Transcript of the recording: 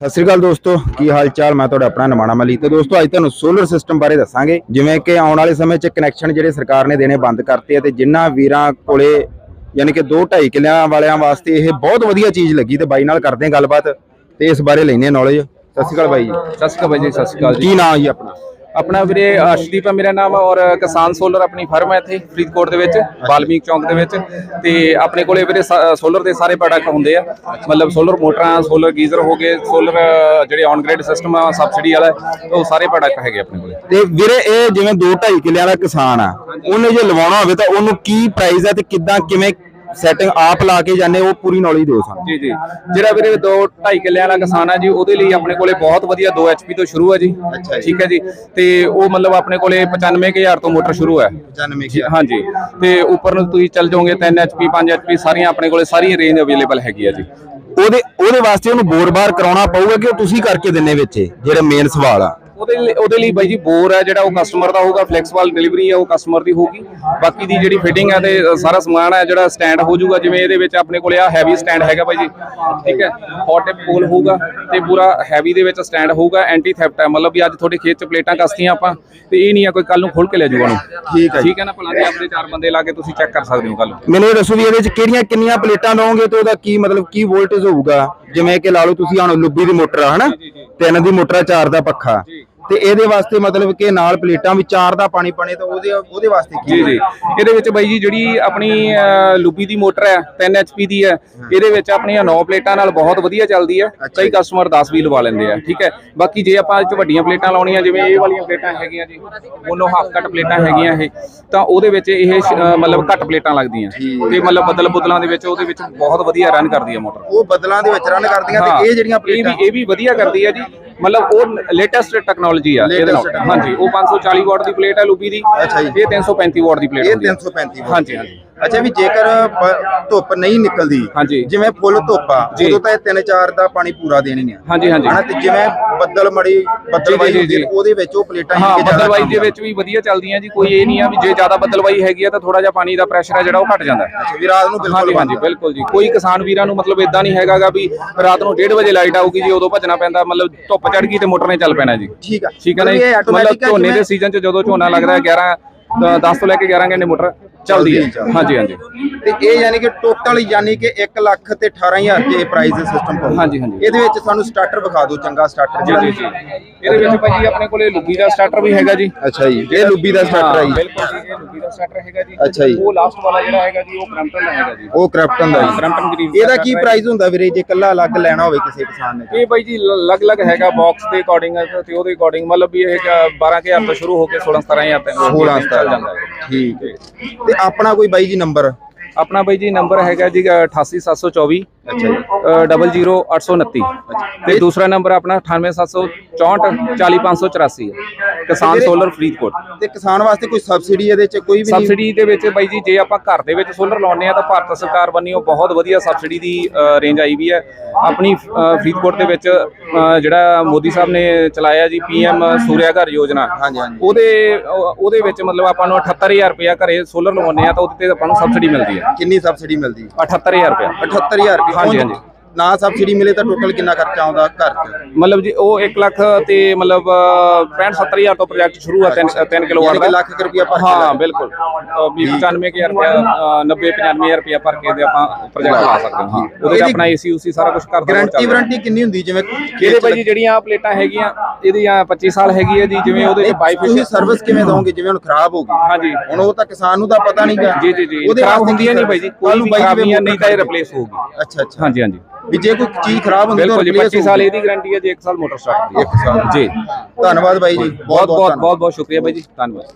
ਸਤਿ ਸ੍ਰੀ ਅਕਾਲ ਦੋਸਤੋ ਕੀ ਹਾਲ ਚਾਲ? ਮੈਂ ਤੁਹਾਡਾ ਆਪਣਾ ਨਮਾਣਾ ਮਲੀ ਤੇ ਦੋਸਤੋ ਅੱਜ ਤੁਹਾਨੂੰ ਸੋਲਰ ਸਿਸਟਮ ਬਾਰੇ ਦੱਸਾਂਗੇ। ਜਿਵੇਂ ਕਿ ਆਉਣ ਵਾਲੇ ਸਮੇਂ 'ਚ ਕਨੈਕਸ਼ਨ ਜਿਹੜੇ ਸਰਕਾਰ ਨੇ ਦੇਣੇ ਬੰਦ ਕਰਤੇ ਆ ਤੇ ਜਿਨ੍ਹਾਂ ਵੀਰਾਂ ਕੋਲੇ ਯਾਨੀ ਕਿ 2.5 ਕਿੱਲਿਆਂ ਵਾਲਿਆਂ ਵਾਸਤੇ ਇਹ ਬਹੁਤ ਵਧੀਆ ਚੀਜ਼ ਲੱਗੀ ਤੇ ਬਾਈ ਨਾਲ ਕਰਦੇ ਹਾਂ ਗੱਲਬਾਤ ਤੇ ਇਸ ਬਾਰੇ ਲੈਣੇ ਨੌਲੇਜ ਸਤਿ ਸ੍ਰੀ ਅਕਾਲ ਬਾਈ ਜੀ। ਸਤਿ ਸ਼੍ਰੀ ਅਕਾਲ ਬਾਈ ਜੀ ਸਤਿ ਸ਼੍ਰੀ ਅਕਾਲ ਜੀ। ਕੀ ਨਾਮ ਜੀ ਆਪਣਾ? ਆਪਣਾ ਵੀਰੇ ਅਰਸ਼ਦੀਪ ਹੈ ਮੇਰਾ ਨਾਮ ਔਰ ਕਿਸਾਨ ਸੋਲਰ ਆਪਣੀ ਫਰਮ ਹੈ ਇੱਥੇ, ਫਰੀਦਕੋਟ ਦੇ ਵਿੱਚ, ਬਾਲਮੀਕ ਚੌਂਕ ਦੇ ਵਿੱਚ। ਤੇ ਆਪਣੇ ਕੋਲੇ ਵੀਰੇ ਸੋਲਰ ਦੇ ਸਾਰੇ ਪ੍ਰੋਡਕਟ ਹੁੰਦੇ ਆ। ਮਤਲਬ ਸੋਲਰ ਮੋਟਰਾਂ, ਸੋਲਰ ਗੀਜ਼ਰ ਹੋ ਗਏ, ਸੋਲਰ, ਜਿਹੜੇ ਔਨ ਗ੍ਰਿਡ ਸਿਸਟਮ ਆ ਸਬਸਿਡੀ ਵਾਲਾ, ਉਹ ਸਾਰੇ ਪ੍ਰੋਡਕਟ ਹੈਗੇ ਆਪਣੇ ਕੋਲੇ। ਤੇ ਵੀਰੇ ਇਹ ਜਿਵੇਂ 2.5 ਕਿੱਲਿਆਂ ਦਾ ਕਿਸਾਨ ਆ, ਉਹਨੇ ਜੇ ਲਵਾਉਣਾ ਹੋਵੇ ਤਾਂ ਉਹਨੂੰ ਕੀ ਪ੍ਰਾਈਸ ਆ ਤੇ ਕਿੱਦਾਂ, ਕਿਵੇਂ ਸੈਟਿੰਗ ਆਪ ਲਾ ਕੇ ਜਾਂਦੇ ਉਹ ਪੂਰੀ ਨੌਲੇਜ ਦਿਓ ਸਾਨੂੰ। ਜੀ ਜੀ। ਜਿਹੜਾ ਵੀਰੇ 2 2.5 ਕਿੱਲਿਆਂ ਵਾਲਾ ਕਿਸਾਨ ਆ ਜੀ ਉਹਦੇ ਲਈ ਆਪਣੇ ਕੋਲੇ ਬਹੁਤ ਵਧੀਆ 2 HP ਤੋਂ ਸ਼ੁਰੂ ਹੈ ਜੀ। ਠੀਕ ਹੈ ਜੀ। ਤੇ ਉਹ ਮਤਲਬ ਆਪਣੇ ਕੋਲੇ 95000 ਤੋਂ ਮੋਟਰ ਸ਼ੁਰੂ ਹੈ। 95 ਜੀ, ਹਾਂਜੀ। ਤੇ ਉੱਪਰ ਨੂੰ ਤੁਸੀਂ ਚੱਲ ਜਾਓਗੇ 3 HP 5 HP ਸਾਰੀਆਂ ਆਪਣੇ ਕੋਲੇ ਸਾਰੀ ਰੇਂਜ ਅਵੇਲੇਬਲ ਹੈਗੀ ਆ ਜੀ। ਉਹਦੇ ਉਹਦੇ ਵਾਸਤੇ ਉਹਨੂੰ ਬੋਰ-ਬਾਰ ਕਰਾਉਣਾ ਪਊਗਾ ਕਿ ਉਹ ਤੁਸੀਂ ਕਰਕੇ ਦਿੰਨੇ ਵਿੱਚ? ਜਿਹੜਾ ਮੇਨ ਸਵਾਲ ਆ। ਉਹਦੇ ਲਈ ਉਹਦੇ ਲਈ ਬਾਈ ਜੀ ਬੋਰ ਹੈ ਜਿਹੜਾ ਉਹ ਕਸਟਮਰ ਦਾ ਹੋਊਗਾ ਫਲੈਕਸੀਬਲ ਡਿਲੀਵਰੀ ਹੈ ਉਹ ਕਸਟਮਰ ਦੀ ਹੋਊਗੀ। ਬਾਕੀ ਦੀ ਜਿਹੜੀ ਫਿਟਿੰਗ ਹੈ ਤੇ ਸਾਰਾ ਸਮਾਨ ਹੈ ਜਿਹੜਾ ਸਟੈਂਡ ਹੋ ਜਾਊਗਾ ਜਿਵੇਂ ਇਹਦੇ ਵਿੱਚ ਆਪਣੇ ਕੋਲੇ ਆ ਹੈਵੀ ਸਟੈਂਡ ਹੈਗਾ ਬਾਈ ਜੀ। ਠੀਕ ਹੈ? ਹੌਟ ਟਿਪ ਪੋਲ ਹੋਊਗਾ ਤੇ ਪੂਰਾ ਹੈਵੀ ਦੇ ਵਿੱਚ ਸਟੈਂਡ ਹੋਊਗਾ ਐਂਟੀ ਥੈਫਟ ਹੈ। ਮਤਲਬ ਵੀ ਅੱਜ ਤੁਹਾਡੇ ਖੇਤ ਚ ਪਲੇਟਾਂ ਕਸਤੀਆਂ ਆਪਾਂ ਤੇ ਇਹ ਨਹੀਂ ਆ ਕੋਈ ਕੱਲ ਨੂੰ ਖੋਲ ਕੇ ਲੈ ਜਾਊਗਾ ਨੂੰ ਠੀਕ ਹੈ। ਠੀਕ ਹੈ ਨਾ ਭਲਾ ਜੀ? ਆਪਣੇ ਚਾਰ ਬੰਦੇ ਲਾ ਕੇ ਤੁਸੀਂ ਚੈੱਕ ਕਰ ਸਕਦੇ ਹੋ ਕੱਲ ਮੈਨੂੰ ਇਹ ਦੱਸੋ ਵੀ ਇਹਦੇ ਚ ਕਿਹੜੀਆਂ ਕਿੰਨੀਆਂ ਪਲੇਟਾਂ ਲਓਗੇ ਤੇ ਉਹਦਾ ਕੀ ਮਤਲਬ ਕੀ ਵੋਲਟੇਜ ਹੋਊਗਾ? ਜਿਵੇਂ ਕਿ ਲਾ ਲਓ ਤੁਸੀਂ ਹੁਣ ਲੁੱਬੀ ਦੀ ਮੋਟਰ ਆ ਹਨਾ? ਤਿੰਨ ਦੀ ਮੋਟਰ ਆ ਚਾਰ ਦਾ ਪੱਖਾ। ਤੇ ਇਹਦੇ ਵਾਸਤੇ ਮਤਲਬ ਕਿ ਨਾਲ ਪਲੇਟਾਂ ਵੀ ਚਾਰ ਦਾ ਪਾਣੀ ਪਾਣੇ ਤਾਂ ਉਹਦੇ ਉਹਦੇ ਵਾਸਤੇ ਕੀ ਜੀ ਜੀ। ਇਹਦੇ ਵਿੱਚ ਬਾਈ ਜੀ ਜਿਹੜੀ ਆਪਣੀ ਲੁਬੀ ਦੀ ਮੋਟਰ ਹੈ 3 HP ਦੀ ਹੈ ਇਹਦੇ ਵਿੱਚ ਆਪਣੀਆਂ 9 ਪਲੇਟਾਂ ਨਾਲ ਬਹੁਤ ਵਧੀਆ ਚੱਲਦੀ ਹੈ। ਕਈ ਕਸਟਮਰ 10 ਵੀ ਲਵਾ ਲੈਂਦੇ ਆ ਠੀਕ ਹੈ। ਬਾਕੀ ਜੇ ਆਪਾਂ ਇਹ 'ਚ ਵੱਡੀਆਂ ਪਲੇਟਾਂ ਲਾਉਣੀਆਂ ਜਿਵੇਂ ਇਹ ਵਾਲੀਆਂ ਪਲੇਟਾਂ ਹੈਗੀਆਂ ਜੀ ਉਹਨੋਂ ਹਾਫ ਕੱਟ ਪਲੇਟਾਂ ਹੈਗੀਆਂ ਇਹ ਤਾਂ ਉਹਦੇ ਵਿੱਚ ਇਹ ਮਤਲਬ ਘੱਟ ਪਲੇਟਾਂ ਲੱਗਦੀਆਂ। ਤੇ ਮਤਲਬ ਬਦਲ ਬੁਦਲਾਂ ਦੇ ਵਿੱਚ ਉਹਦੇ ਵਿੱਚ ਬਹੁਤ ਵਧੀਆ ਰਨ ਕਰਦੀ ਹੈ ਮੋਟਰ। ਉਹ ਬਦਲਾਂ ਦੇ ਵਿੱਚ ਰਨ ਕਰਦੀਆਂ ਤੇ ਇਹ ਜਿਹੜੀਆਂ ਪਲੇਟਾਂ ਇਹ ਵੀ ਵਧੀਆ ਕਰਦੀ ਹੈ ਜੀ। ਮਤਲਬ ਉਹ ਲੇਟੈਸਟ ਟੈਕਨੋਲੋਜੀ ਆ ਇਹਦੇ ਨਾਲ। ਹਾਂਜੀ ਉਹ 540 ਵਾਟ ਦੀ ਪਲੇਟ ਹੈ ਲੂਬੀ ਦੀ। ਇਹ 335 ਵਾਟ ਦੀ ਪਲੇਟ ਇਹ ਹੁੰਦੀ ਹੈ 335 ਵਾਟ ਹਾਂਜੀ ਹਾਂਜੀ ਅੱਛਾ ਵੀ ਜੇਕਰ ਪ- ਧੁੱਪ ਨਹੀਂ ਨਿਕਲਦੀ ਹਾਂਜੀ। ਜਿਵੇਂ ਫੁੱਲ ਧੁੱਪ ਆ ਜੀ। ਉਦੋਂ ਤਾਂ ਇਹ 3-4 ਦਾ ਪਾਣੀ ਪੂਰਾ ਦੇਣੀ ਆ ਹਾਂਜੀ ਹਾਂਜੀ ਹਨਾ ਤੇ ਜਿਵੇਂ ਬੱਦਲ ਮੜੀ ਬੱਦਲਵਾਈ ਜੀ, ਹੁੰਦੀ ਜੀ। ਉਹਦੇ ਵਿੱਚ ਉਹ ਪਲੇਟਾਂ ਹਾਂ ਜ਼ਿਆਦਾ ਬੱਦਲਵਾਈ ਕੰਮ ਦੇ ਵਿੱਚ ਵੀ ਵਧੀਆ ਚੱਲਦੀਆਂ ਜੀ ਕੋਈ ਇਹ ਨਹੀਂ ਆ ਵੀ ਜੇ ਜ਼ਿਆਦਾ ਬੱਦਲਵਾਈ ਹੈਗੀ ਆ ਤਾਂ ਥੋੜਾ ਜਿਹਾ ਪਾਣੀ ਦਾ ਪ੍ਰੈਸ਼ਰ ਹੈ ਜਿਹੜਾ ਉਹ ਘਟ ਜਾਂਦਾ ਹੈ ਵੀ ਰਾਤ ਨੂੰ ਬਿਲਕੁਲ ਹਾਂਜੀ ਹਾਂਜੀ ਬਿਲਕੁਲ ਜੀ ਕੋਈ ਕਿਸਾਨ ਵੀਰਾਂ ਨੂੰ ਮਤਲਬ ਇਦਾਂ ਨਹੀਂ ਹੈਗਾਗਾ ਵੀ ਰਾਤ ਨੂੰ 1:30 ਵਜੇ ਲਾਈਟ ਆਊਗੀ ਜੀ ਉਦੋਂ ਭੱਜਣਾ ਪੈਂਦਾ ਮਤਲਬ ਧੁੱਪ ਚੜ ਗਈ ਤੇ ਮੋਟਰ ਨੇ ਚੱਲ ਪੈਣਾ ਜੀ ਠੀਕ ਆ ਠੀਕ ਹੈ ਨਾ ਮਤਲਬ ਜੀ? ਇਹ ਮਤਲਬ automatic ਆ ਝੋਨੇ ਦੇ ਜਿਵੇਂ- ਸੀਜ਼ਨ 'ਚ ਜਦੋਂ ਝੋਨਾ ਲੱਗਦਾ ਹੈ 11 10 ਤੋਂ ਲੈ ਕੇ 11 ਘੰਟੇ ਮੋਟਰ ਚੱਲਦੀ ਹੈ। ਹਾਂਜੀ ਹਾਂਜੀ। ਤੇ ਇਹ ਯਾਨੀ ਕਿ ਟੋਟਲ ਯਾਨੀ ਕਿ 1 ਲੱਖ ਤੇ 18000 ਦੇ ਪ੍ਰਾਈਸ ਸਿਸਟਮ ਪਾਉ ਹਾਂਜੀ, ਹਾਂਜੀ। ਇਹਦੇ ਵਿੱਚ ਸਾਨੂੰ ਸਟਾਰਟਰ ਵਿਖਾ ਦਿਓ ਚੰਗਾ ਸਟਾਰਟਰ ਜੀ ਜੀ ਜੀ। ਇਹਦੇ ਵਿੱਚ ਭਾਈ ਜੀ ਆਪਣੇ ਕੋਲੇ ਲੁੱਗੀ ਦਾ ਸਟਾਰਟਰ ਵੀ ਹੈਗਾ ਜੀ। ਅੱਛਾ ਜੀ ਇਹ ਲੁੱਬੀ ਦਾ ਸਟਾਰਟਰ ਹਾਂ, ਜੀ। ਬਿਲਕੁਲ ਜੀ ਦਾ ਸਟਾਰਟਰ ਹੈਗਾ ਜੀ। ਅੱਛਾ ਜੀ। ਉਹ ਲਾਸਟ ਵਾਲਾ ਜਿਹੜਾ ਹੈਗਾ ਜੀ ਉਹ ਕ੍ਰੈਂਪਟਨ ਦਾ ਹੈਗਾ ਜੀ। ਉਹ ਕ੍ਰਿਪਟਨ ਦਾ ਜੀ। ਕ੍ਰੈਂਪਟਨ ਗ੍ਰੀਨ ਇਹਦਾ ਕੀ ਪ੍ਰਾਈਸ ਹੁੰਦਾ ਵੀਰੇ? ਜੇ ਕੱਲਾ ਅਲੱਗ ਲੈਣਾ ਹੋਵੇ ਕਿਸੇ ਕਿਸਾਨ ਨੇ ਇਹ ਬਾਈ ਜੀ ਲ- ਅਲੱਗ-ਅਲੱਗ ਹੈਗਾ ਬਾਕਸ ਦੇ ਅਕੋਰਡਿੰਗ ਤੇ ਉਹਦੇ ਅਕੋਰਡਿੰਗ ਮਤਲਬ ਵੀ ਇਹ 12000 ਤੋਂ ਸ਼ੁਰੂ ਹੋ ਕੇ 16-17000 ਤੱਕ 16 ਚੱਲ ਜਾਂਦਾ ਹੈ। ਠੀਕ ਹੈ ਤੇ ਆਪਣਾ ਕੋਈ ਬਾਈ ਜੀ ਨੰਬਰ ਆਪਣਾ ਬਾਈ ਜੀ ਨੰਬਰ ਹੈਗਾ ਜੀ 88724 ਅੱਛਾ ਜੀ। 00829 ਤੇ ਦੂਸਰਾ ਨੰਬਰ ਆਪਣਾ 98764 40584 ਹੈ। ਕਿਸਾਨ ਸੋਲਰ ਫਰੀਦਕੋਟ। ਤੇ ਕਿਸਾਨ ਵਾਸਤੇ ਕੋਈ ਸਬਸਿਡੀ ਇਹਦੇ ਚ ਕੋਈ ਵੀ ਨਹੀਂ? ਸਬਸਿਡੀ ਦੇ ਵਿੱਚ ਬਾਈ ਜੀ ਜੇ ਆਪਾਂ ਘਰ ਦੇ ਵਿੱਚ ਸੋਲਰ ਲਾਉਂਦੇ ਆ ਤਾਂ ਭਾਰਤ ਸਰਕਾਰ ਵੱਲੋਂ ਬਹੁਤ ਵਧੀਆ ਸਬਸਿਡੀ ਦੀ ਰੇਂਜ ਆਈ ਵੀ ਹੈ। ਆਪਣੀ ਫਰੀਦਕੋਟ ਦੇ ਵਿੱਚ ਜਿਹੜਾ ਮੋਦੀ ਸਾਹਿਬ ਨੇ ਚਲਾਇਆ ਜੀ ਪੀਐਮ ਸੂਰਿਆ ਘਰ ਯੋਜਨਾ ਹਾਂਜੀ ਹਾਂਜੀ। ਉਹਦੇ ਉਹ- ਉਹਦੇ ਵਿੱਚ ਮਤਲਬ ਆਪਾਂ ਨੂੰ 78000 ਰੁਪਇਆ ਘਰੇ ਸੋਲਰ ਲਵਾਉਂਦੇ ਆ ਤਾਂ ਉਹਦੇ ਤੇ ਆਪਾਂ ਨੂੰ ਸਬਸਿਡੀ ਮਿਲਦੀ ਹੈ। ਕਿੰਨੀ ਸਬਸਿਡੀ ਮਿਲਦੀ? 78000 ਰੁਪਇਆ। 78000 ਰੁਪਏ ਹਾਂਜੀ, ਹਾਂਜੀ। ਨਾ ਸਬਸਿਡੀ ਮਿਲੇ ਤਾਂ ਟੋਟਲ ਕਿੰਨਾ ਖਰਚਾ ਆਉਂਦਾ ਘਰ ਚ? ਮਤਲਬ ਜੀ ਉਹ 1 ਲੱਖ ਤੇ ਮਤਲਬ 65 70000 ਤੋਂ ਪ੍ਰੋਜੈਕਟ ਸ਼ੁਰੂ ਆ 3 3 ਕਿਲੋਵਾਟ ਯਾਨੀ ਦਾ ਕਿ ਲੱਖ ਕੁ ਰੁਪਇਆ ਭਰ ਕੇ ਹਾਂ। ਬਿਲਕੁਲ। 95000 ਰੁਪਇਆ 90 95000 ਰੁਪਇਆ ਭਰ ਕੇ ਤੇ ਆਪਾਂ ਪ੍ਰੋਜੈਕਟ ਲਾ ਸਕਦੇ ਹਾਂ। ਉਹਦੇ ਚ ਇਹਦੀ ਆਪਣਾ ਏਸੀ ਉਸੀ ਸਾਰਾ ਕੁਝ ਕਰ ਗਾਰੰਟੀ ਵਾਰੰਟੀ ਕਿੰਨੀ ਹੁੰਦੀ? ਜਿਵੇਂ ਇਹਦੇ ਭਾਈ ਜੀ ਜਿਹੜੀਆਂ ਪਲੇਟਾਂ ਹੈਗੀਆਂ ਇਹਦੀਆਂ 25 ਸਾਲ ਹੈਗੀ ਹੈ ਜੀ ਜਿਵੇਂ ਉਹਦੇ ਚ ਤੁਸੀਂ ਸਰਵਿਸ ਕਿਵੇਂ ਦੋਗੇ ਜਿਵੇਂ ਹੁਣ ਖਰਾਬ ਹੋ ਗਈ। ਹਾਂਜੀ। ਹੁਣ ਉਹ ਤਾਂ ਕਿਸਾਨ ਨੂੰ ਤਾਂ ਪਤਾ ਨਹੀਂਗਾ ਜੀ ਜੀ ਜੀ। ਖਰਾਬ ਹੁੰਦੀਆਂ ਨਹੀਂ ਬਾਈ ਜੀ। ਕੋਈ ਵੀ ਖਰਾਬ ਨਹੀਂ ਹੈ ਨਹੀਂ ਤਾਂ ਇਹ ਰਿਪਲੇਸ ਹੋਊਗੀ। ਅੱਛਾ ਅੱਛਾ। ਹਾਂਜੀ ਹਾਂਜੀ। ਵੀ ਜੇ ਕੋਈ ਚੀਜ਼ ਖਰਾਬ ਹੁੰਦੀ ਬਿਲਕੁਲ ਜੀ replace 25 ਸਾਲ। ਇਹਦੀ ਗਾਰੰਟੀ ਹੈ ਜੀ 1 ਸਾਲ ਮੋਟਰ ਸਟਾਰਟ ਦੀ ਇੱਕ ਸਾਲ। ਜੀ। ਧੰਨਵਾਦ ਬਾਈ ਜੀ ਬਹੁਤ ਬਹੁਤ ਬਹੁਤ ਬਹੁਤ ਸ਼ੁਕਰੀਆ ਬਾਈ ਜੀ। ਧੰਨਵਾਦ।